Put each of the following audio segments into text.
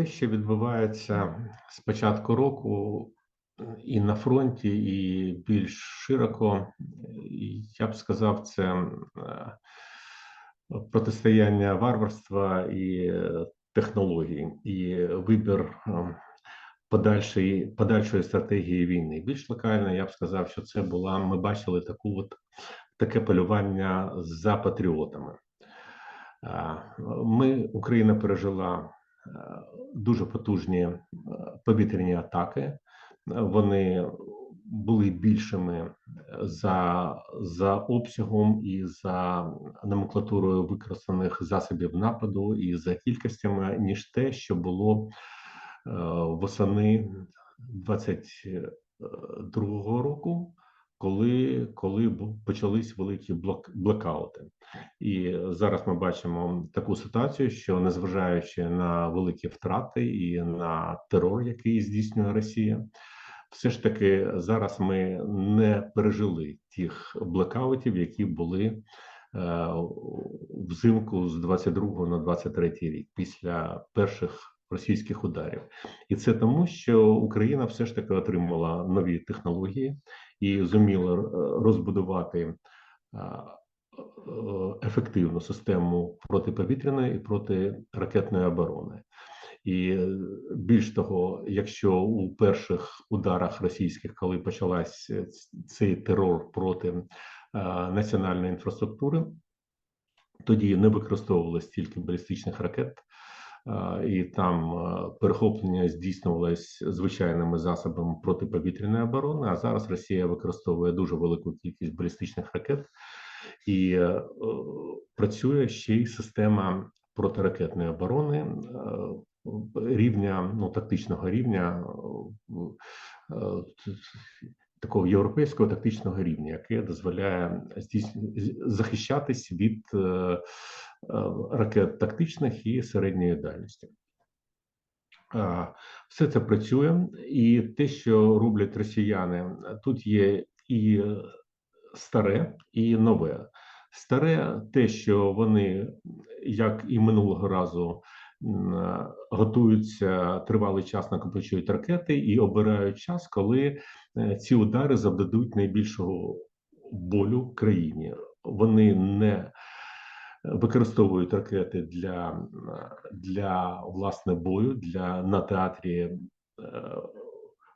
Те, що відбувається з початку року е, і на фронті, і більш широко, е, я б сказав, це е, протистояння варварства і е, технологій, і вибір ем, подальшої, подальшої стратегії війни. Більш локально я б сказав, що це була. Ми бачили таку от таке полювання за патріотами. Ми Україна пережила е, дуже потужні е, повітряні атаки. Вони були більшими за, за обсягом і за номенклатурою використаних засобів нападу і за кількостями, ніж те, що було е, восени 22-го року, коли, коли почались великі блок, блекаути. І зараз ми бачимо таку ситуацію, що незважаючи на великі втрати і на терор, який здійснює Росія, все ж таки зараз ми не пережили тих блекаутів, які були е, взимку з 22 на 23 рік після перших російських ударів, і це тому, що Україна все ж таки отримала нові технології і зуміла е, розбудувати е, е, ефективну систему протиповітряної і протиракетної оборони. І більш того, якщо у перших ударах російських, коли почалась е, цей терор проти національної інфраструктури, тоді не використовувалось тільки балістичних ракет, і там перехоплення здійснювалось звичайними засобами протиповітряної оборони. А зараз Росія використовує дуже велику кількість балістичних ракет і е, працює ще й система протиракетної оборони е, рівня, ну тактичного рівня. е, Такого європейського тактичного рівня, яке дозволяє захищатись від ракет тактичних і середньої дальності. Все це працює, і те, що роблять росіяни, тут є і е, старе, і нове. Старе, те, що вони, як і минулого разу, е, готуються тривалий час, накопичують ракети і обирають час, коли е, ці удари завдадуть найбільшого болю країні. Вони не використовують ракети для, для власне бою, для на театрі е,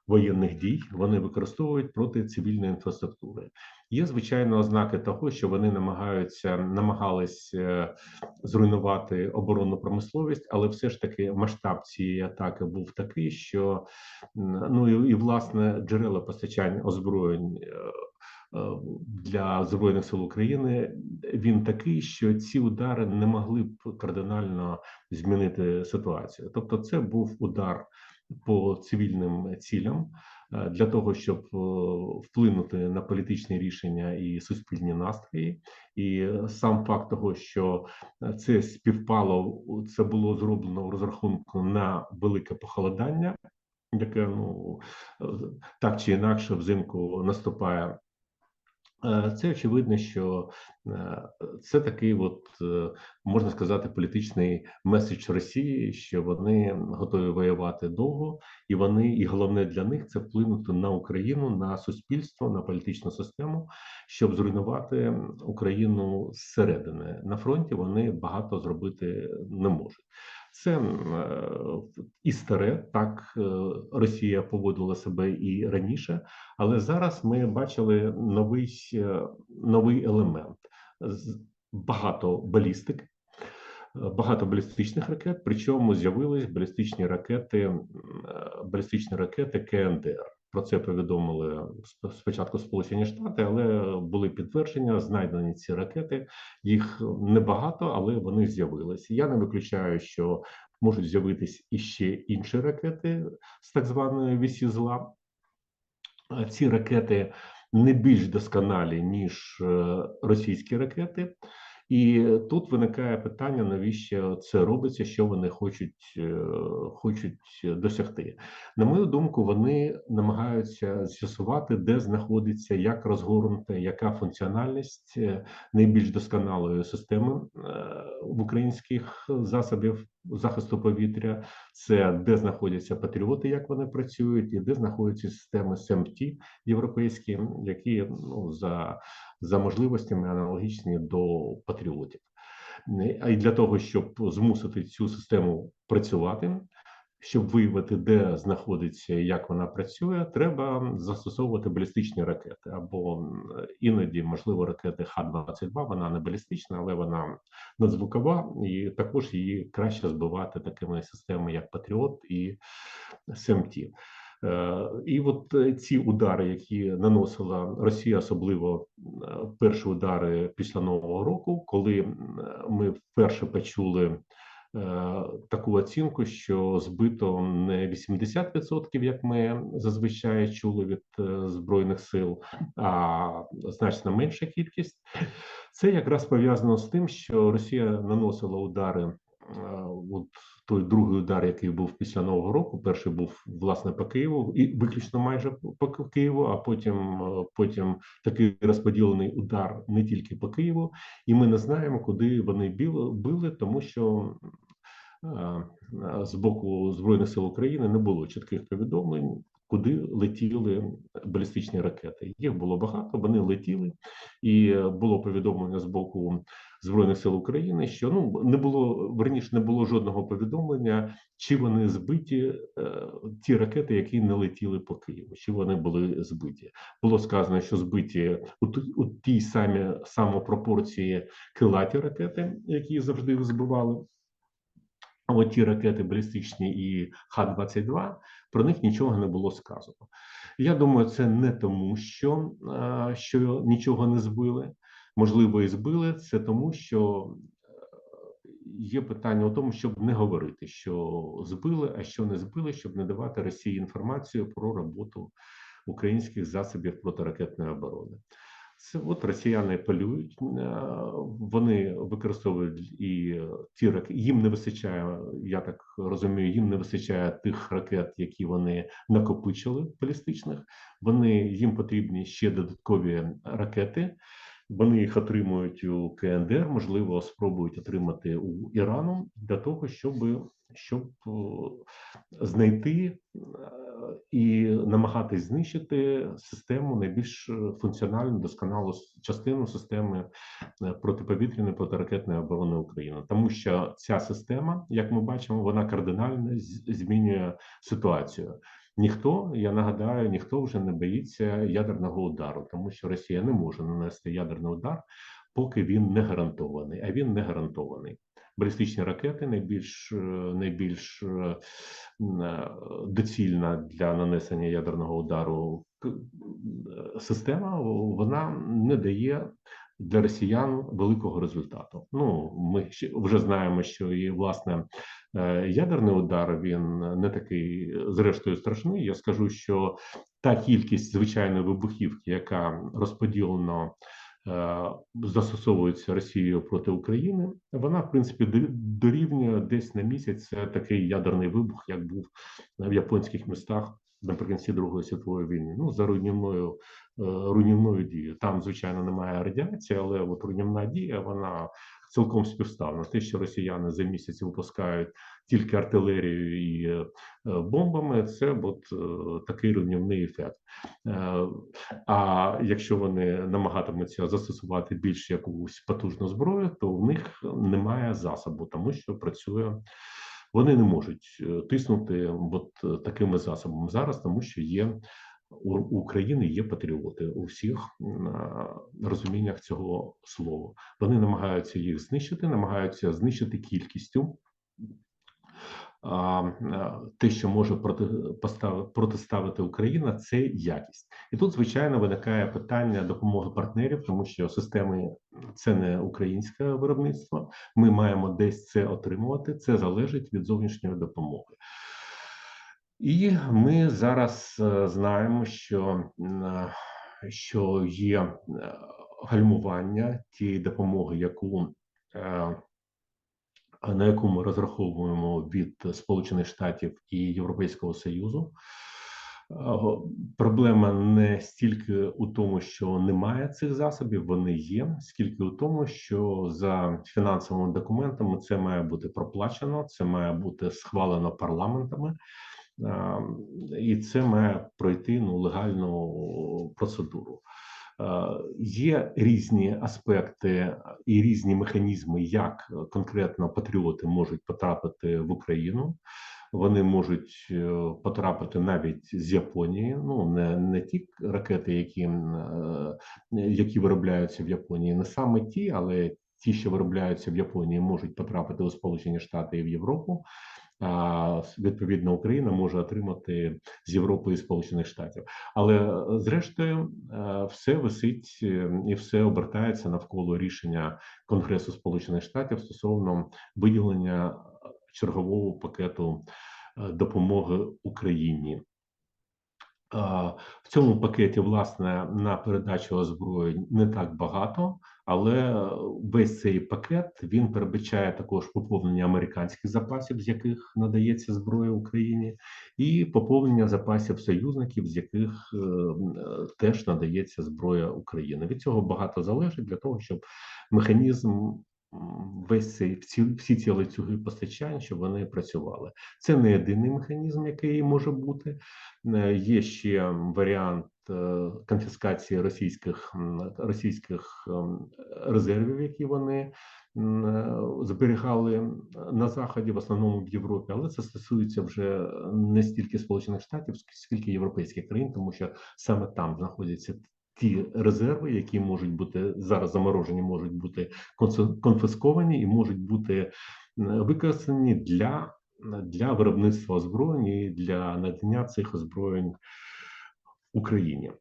воєнних дій. Вони використовують проти цивільної інфраструктури. Є звичайно ознаки того, що вони намагаються намагались е, зруйнувати оборонну промисловість, але все ж таки масштаб цієї атаки був такий, що ну і, і власне джерела постачання озброєнь. Е, Для збройних сил України він такий, що ці удари не могли б кардинально змінити ситуацію. Тобто, це був удар по цивільним цілям е, для того, щоб е, вплинути на політичні рішення і суспільні настрої. І сам факт того, що це співпало, це було зроблено в розрахунку на велике похолодання, яке ну так чи інакше взимку наступає. Е, Це очевидно, що е, це такий, от е, можна сказати, політичний меседж Росії, що вони готові воювати довго, і вони, і головне для них це вплинути на Україну, на суспільство, на політичну систему, щоб зруйнувати Україну зсередини. На фронті вони багато зробити не можуть. Це е, і старе, так е, Росія поводила себе і раніше, але зараз ми бачили новий, е, новий елемент багато балістик, багато балістичних ракет. Причому з'явились балістичні ракети, балістичні ракети КНДР. Про це повідомили спочатку Сполучені Штати, але були підтвердження, знайдені ці ракети. Їх небагато, але вони з'явилися. Я не виключаю, що можуть з'явитись іще інші ракети з так званої вісі зла. Ці ракети не більш досконалі, ніж е, російські ракети. І тут виникає питання, навіщо це робиться, що вони хочуть, е, хочуть досягти. На мою думку, вони намагаються з'ясувати, де знаходиться, як розгорнута, яка функціональність е, найбільш досконалої системи е, в українських засобів захисту повітря, це де знаходяться патріоти, як вони працюють, і де знаходяться системи СМТ європейські, які ну за, за можливостями аналогічні до патріотів. А й для того, щоб змусити цю систему працювати, щоб виявити, де знаходиться і як вона працює, треба застосовувати балістичні ракети або іноді, можливо, ракети Х-22, Вона не балістична, але вона надзвукова, і також її краще збивати такими системами, як Патріот і СМТ. Е, І от е, ці удари, які наносила Росія, особливо е, перші удари після нового року, коли ми вперше почули таку оцінку, що збито не 80%, як ми зазвичай чули від е, збройних сил, а значно менша кількість. Це якраз пов'язано з тим, що Росія наносила удари. е, От той другий удар, який був після нового року, перший був власне по Києву, і виключно майже по Києву, а потім е, потім такий розподілений удар не тільки по Києву, і ми не знаємо, куди вони били, тому що е, е, з боку збройних сил України не було чітких повідомлень. Куди летіли балістичні ракети? Їх було багато, вони летіли, і було повідомлення з боку збройних сил України, що ну не було верніше, не було жодного повідомлення, чи вони збиті е, ті ракети, які не летіли по Києву, чи вони були збиті. Було сказано, що збиті у, тій самі самопропорції крилаті ракети, які завжди збивали. От ті ракети балістичні і Х-22, про них нічого не було сказано. Я думаю, це не тому, що, е, що нічого не збили. Можливо, і збили. Це тому, що е, є питання у тому, щоб не говорити, що збили, а що не збили, щоб не давати Росії інформацію про роботу українських засобів протиракетної оборони. Це от росіяни полюють, е, вони використовують і ті ракети. Їм не вистачає, я так розумію, їм не вистачає тих ракет, які вони накопичили балістичних. Вони їм потрібні ще додаткові ракети. Вони їх отримують у КНДР, можливо, спробують отримати у Ірану для того, щоб, щоб е, знайти е, і намагатись знищити систему найбільш е, функціональну, досконалу частину системи протиповітряної протиракетної оборони України, тому що ця система, як ми бачимо, вона кардинально змінює ситуацію. Ніхто, я нагадаю, ніхто вже не боїться ядерного удару, тому що Росія не може нанести ядерний удар, поки він не гарантований. А він не гарантований. Балістичні ракети найбільш е, найбільш е, е, доцільна для нанесення ядерного удару система. Вона не дає для росіян великого результату. Ну ми вже знаємо, що і власне ядерний удар він не такий, зрештою, страшний. Я скажу, що та кількість звичайної вибухівки, яка розподілена застосовується Росією проти України, вона в принципі дорівнює десь на місяць такий ядерний вибух, як був в японських містах наприкінці Другої світової війни. Ну за руйнівною е, руйнівною дією. Там, звичайно, немає радіації, але от руйнівна дія вона цілком співставна. Те, що росіяни за місяць випускають тільки артилерію і е, бомбами, це от е, такий руйнівний ефект. А якщо вони намагатимуться застосувати більш якусь потужну зброю, то в них немає засобу, тому що працює. Вони не можуть е, тиснути от е, такими засобами зараз, тому що є у України є патріоти у всіх розуміннях цього слова. Вони намагаються їх знищити, намагаються знищити кількістю. А, те, що може проти протиставити Україна, це якість, і тут звичайно виникає питання допомоги партнерів, тому що системи це не українське виробництво. Ми маємо десь це отримувати. Це залежить від зовнішньої допомоги. І ми зараз е, знаємо, що, е, що є е, гальмування тієї допомоги, яку е, на яку ми розраховуємо від Сполучених Штатів і Європейського Союзу. Проблема не стільки у тому, що немає цих засобів, вони є, скільки у тому, що за фінансовими документами це має бути проплачено, це має бути схвалено парламентами, і це має пройти ну легальну процедуру. Е, Є різні аспекти і різні механізми, як конкретно патріоти можуть потрапити в Україну. Вони можуть е, потрапити навіть з Японії. Ну не, не ті ракети, які, е, які виробляються в Японії, не саме ті, але ті, що виробляються в Японії, можуть потрапити у Сполучені Штати і в Європу. Відповідно Україна може отримати з Європи і Сполучених Штатів. Але е, зрештою е, все висить е, і все обертається навколо рішення Конгресу Сполучених Штатів стосовно виділення чергового пакету допомоги Україні. В цьому пакеті, власне, на передачу озброєнь не так багато, але весь цей пакет він передбачає також поповнення американських запасів, з яких надається зброя Україні, і поповнення запасів союзників, з яких е, е, теж надається зброя України. Від цього багато залежить для того, щоб механізм весь цей всі, ці ланцюги постачань, щоб вони працювали. Це не єдиний механізм, який може бути. Е, Є ще варіант е, конфіскації російських російських ем, резервів, які вони е, зберігали на заході, в основному в Європі, але це стосується вже не стільки Сполучених Штатів, скільки європейських країн, тому що саме там знаходяться ті резерви, які можуть бути зараз заморожені, можуть бути конфісковані і можуть бути е, використані для для виробництва озброєнь і для надання цих озброєнь Україні.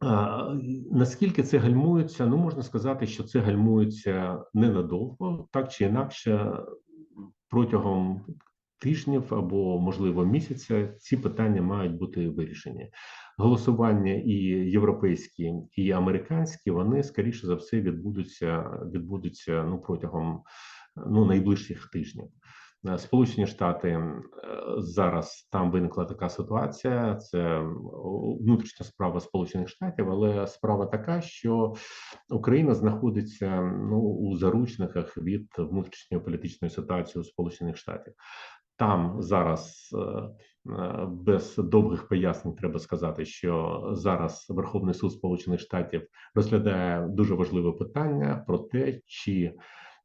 А, Наскільки це гальмується? Ну можна сказати, що це гальмується ненадовго, так чи інакше, протягом тижнів або можливо місяця ці питання мають бути вирішені. Голосування і європейські, і американські вони скоріше за все відбудуться відбудуться ну протягом ну найближчих тижнів. Е, Сполучені Штати е, зараз там виникла така ситуація. Це внутрішня справа Сполучених Штатів, але справа така, що Україна знаходиться ну у заручниках від внутрішньої політичної ситуації у Сполучених Штатів. Там зараз е, е, без довгих пояснень треба сказати, що зараз Верховний суд Сполучених Штатів розглядає дуже важливе питання про те, чи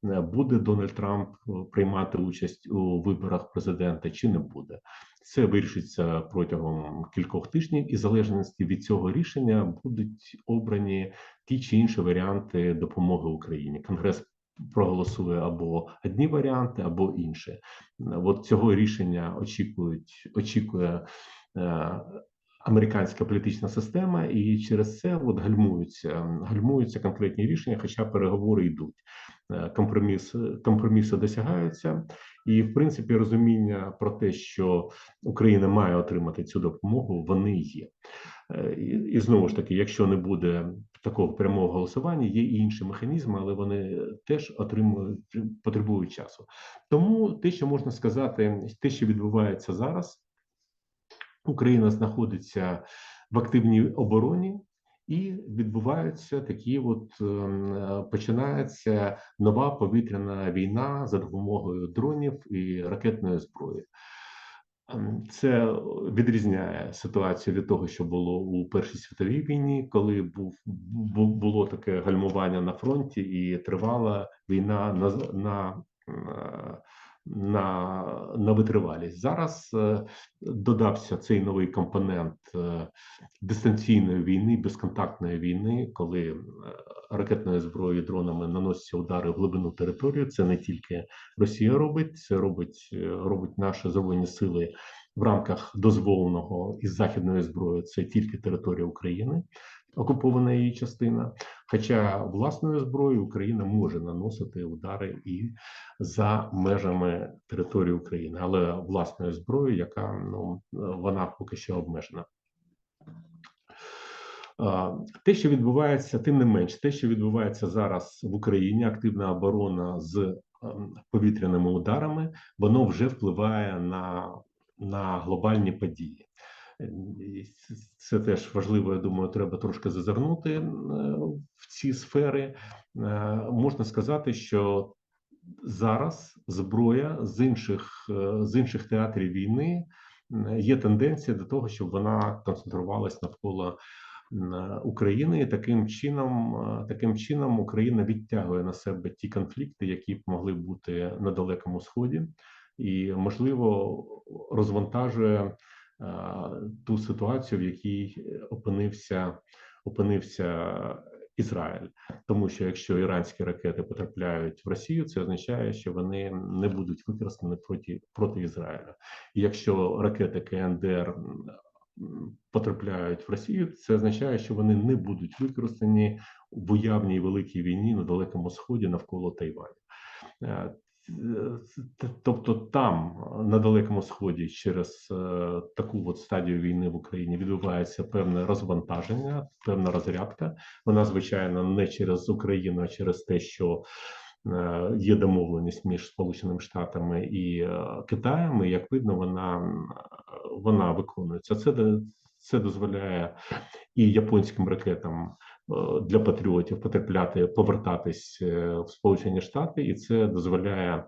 е, буде Дональд Трамп приймати участь у виборах президента, чи не буде. Це вирішиться протягом кількох тижнів, і в залежності від цього рішення будуть обрані ті чи інші варіанти допомоги Україні. Конгрес проголосує або одні варіанти, або інші. От цього рішення очікують, очікує е, американська політична система, і через це от гальмуються, гальмуються конкретні рішення, хоча переговори йдуть. Е, Компроміс, компроміси досягаються, і в принципі розуміння про те, що Україна має отримати цю допомогу, вони є. Е, І, знову ж таки, якщо не буде такого прямого голосування, є і інші механізми, але вони теж отримують потребують часу. Тому те, що можна сказати, те, що відбувається зараз, Україна знаходиться в активній обороні. І відбуваються такі, от ем, починається нова повітряна війна за допомогою дронів і ракетної зброї. Ем, Це відрізняє ситуацію від того, що було у Першій світовій війні, коли був бу- було таке гальмування на фронті і тривала війна на на, е, на, на витривалість. Зараз е, додався цей новий компонент е, дистанційної війни, безконтактної війни, коли е, ракетною зброєю дронами наносяться удари в глибину території. Це не тільки Росія робить, це робить, робить наші збройні сили в рамках дозволеного із західної зброї. Це тільки територія України, окупована її частина. Хоча власною зброєю Україна може наносити удари і за межами території України, але власною зброєю, яка ну вона поки що обмежена. Те, що відбувається, тим не менш, те, що відбувається зараз в Україні, активна оборона з ем, повітряними ударами, воно вже впливає на, на глобальні події. Ц- Це теж важливо. Я думаю, треба трошки зазирнути е, в ці сфери. Е, Можна сказати, що зараз зброя з інших е, з інших театрів війни е, є тенденція до того, щоб вона концентрувалась навколо України, і таким чином, е, таким чином Україна відтягує на себе ті конфлікти, які б могли бути на далекому сході, і можливо розвантажує е, ту ситуацію, в якій опинився опинився Ізраїль. Тому що якщо іранські ракети потрапляють в Росію, це означає, що вони не будуть використані проти проти Ізраїля. І якщо ракети КНДР потрапляють в Росію, це означає, що вони не будуть використані в уявній великій війні на далекому сході навколо Тайваню. Е, Тобто там на далекому сході через е, таку от стадію війни в Україні відбувається певне розвантаження, певна розрядка. Вона звичайно не через Україну, а через те, що е, є домовленість між Сполученими Штатами і е, Китаєм. І як видно, вона вона виконується. Це це дозволяє і японським ракетам е, для патріотів потрапляти, повертатись е, в Сполучені Штати, і це дозволяє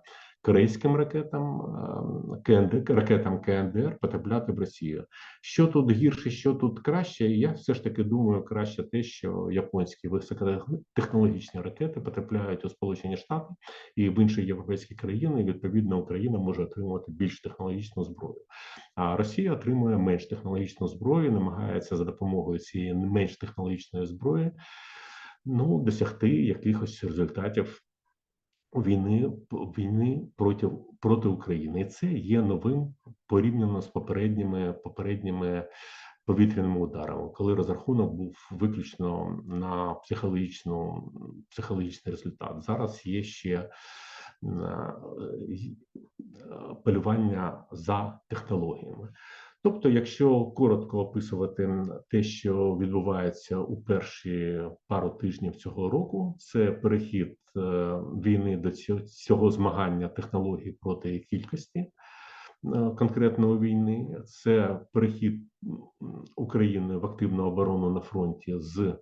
корейським ракетам е, КНД, ракетам КНДР потрапляти в Росію. Що тут гірше, що тут краще? Я все ж таки думаю, краще те, що японські високотехнологічні ракети потрапляють у Сполучені Штати і в інші європейські країни. Відповідно, Україна може отримувати більш технологічну зброю. А Росія отримує менш технологічну зброю, намагається за допомогою цієї менш технологічної зброї ну, досягти якихось результатів війни, війни проти, проти України. І це є новим порівняно з попередніми попередніми повітряними ударами, коли розрахунок був виключно на психологічну психологічний результат. Зараз є ще е, полювання за технологіями. Тобто, якщо коротко описувати те, що відбувається у перші пару тижнів цього року, це перехід е, війни до цього, змагання технологій проти кількості е, конкретної війни, це перехід України в активну оборону на фронті з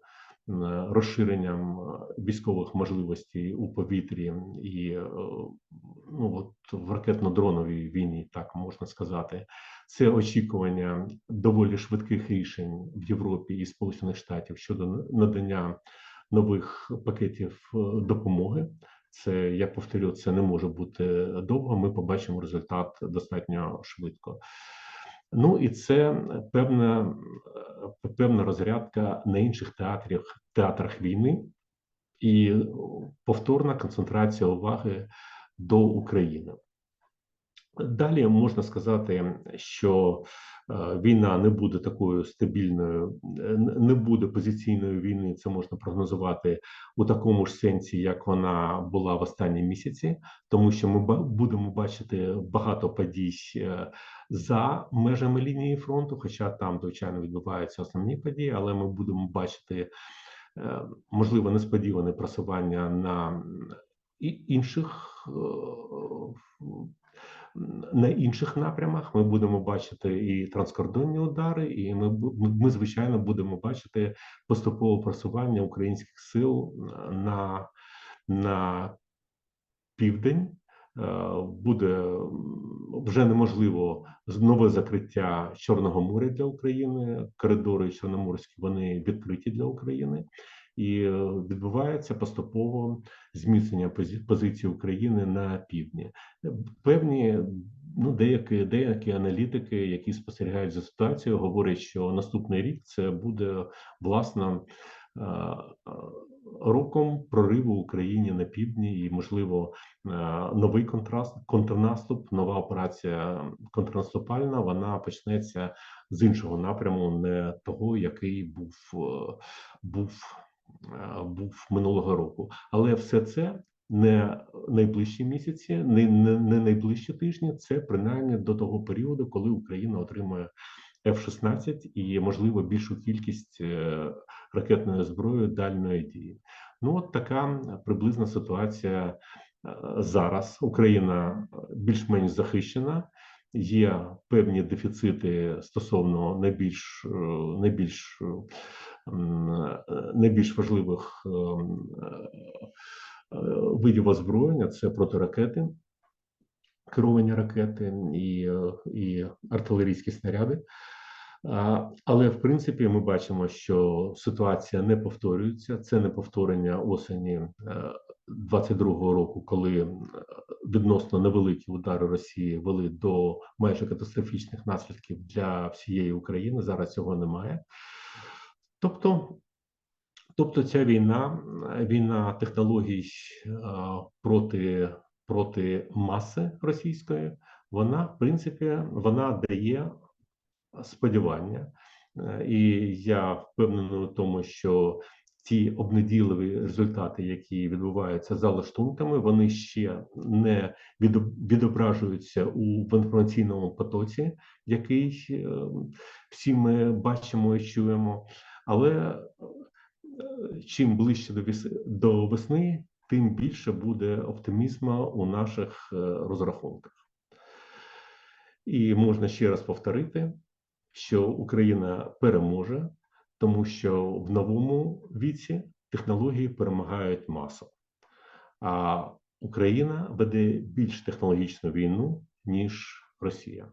розширенням е, військових можливостей у повітрі і е, ну от в ракетно-дроновій війні, так можна сказати. Це очікування доволі швидких рішень в Європі і Сполучених Штатів щодо надання нових пакетів е, допомоги. Це я повторю, це не може бути довго. Ми побачимо результат достатньо швидко. Ну і це певна, е, певна розрядка на інших театрах, театрах війни і повторна концентрація уваги до України. Далі можна сказати, що війна не буде такою стабільною, е, не буде позиційної війни. Це можна прогнозувати у такому ж сенсі, як вона була в останні місяці, тому що ми будемо бачити багато подій е, за межами лінії фронту, хоча там, звичайно, відбуваються основні події, але ми будемо бачити е, можливо несподіване просування на інших е, на інших напрямах. Ми будемо бачити і транскордонні удари, і ми, ми, звичайно будемо бачити поступове просування українських сил на, на південь. Е, Буде вже неможливо нове закриття Чорного моря для України. Коридори чорноморські вони відкриті для України, і е, відбувається поступово зміцнення позиції України на півдні. Певні ну деякі деякі аналітики, які спостерігають за ситуацією, говорять, що наступний рік це буде власно е, е, роком прориву Україні на півдні, і можливо е, новий контраст, контрнаступ, нова операція контрнаступальна. Вона почнеться з іншого напряму, не того, який був е, був е, був минулого року. Але все це не найближчі місяці, не, не, не найближчі тижні. Це принаймні до того періоду, коли Україна отримує F-16 і можливо більшу кількість е, ракетної зброї дальної дії. Ну от така приблизна ситуація е, зараз. Україна е, більш-менш захищена. є певні дефіцити стосовно найбільш е, найбільш е, е, найбільш важливих ем, е, е, видів озброєння це протиракети, керовані ракети і, е, і артилерійські снаряди. Але в принципі ми бачимо, що ситуація не повторюється. Це не повторення осені 22-го року, коли е, відносно невеликі удари Росії вели до майже катастрофічних наслідків для всієї України. Зараз цього немає. Тобто, тобто ця війна, війна технологій проти, проти маси російської, вона в принципі вона дає сподівання, Е, і я впевнений у тому, що ті обнедійливі результати, які відбуваються за лаштунками, вони ще не відоб- відображуються у в інформаційному потоці, який е, всі ми бачимо і чуємо. Але е, чим ближче до весни, тим більше буде оптимізму у наших е, розрахунках. І можна ще раз повторити, що Україна переможе, тому що в новому віці технології перемагають масу. А Україна веде більш технологічну війну, ніж Росія.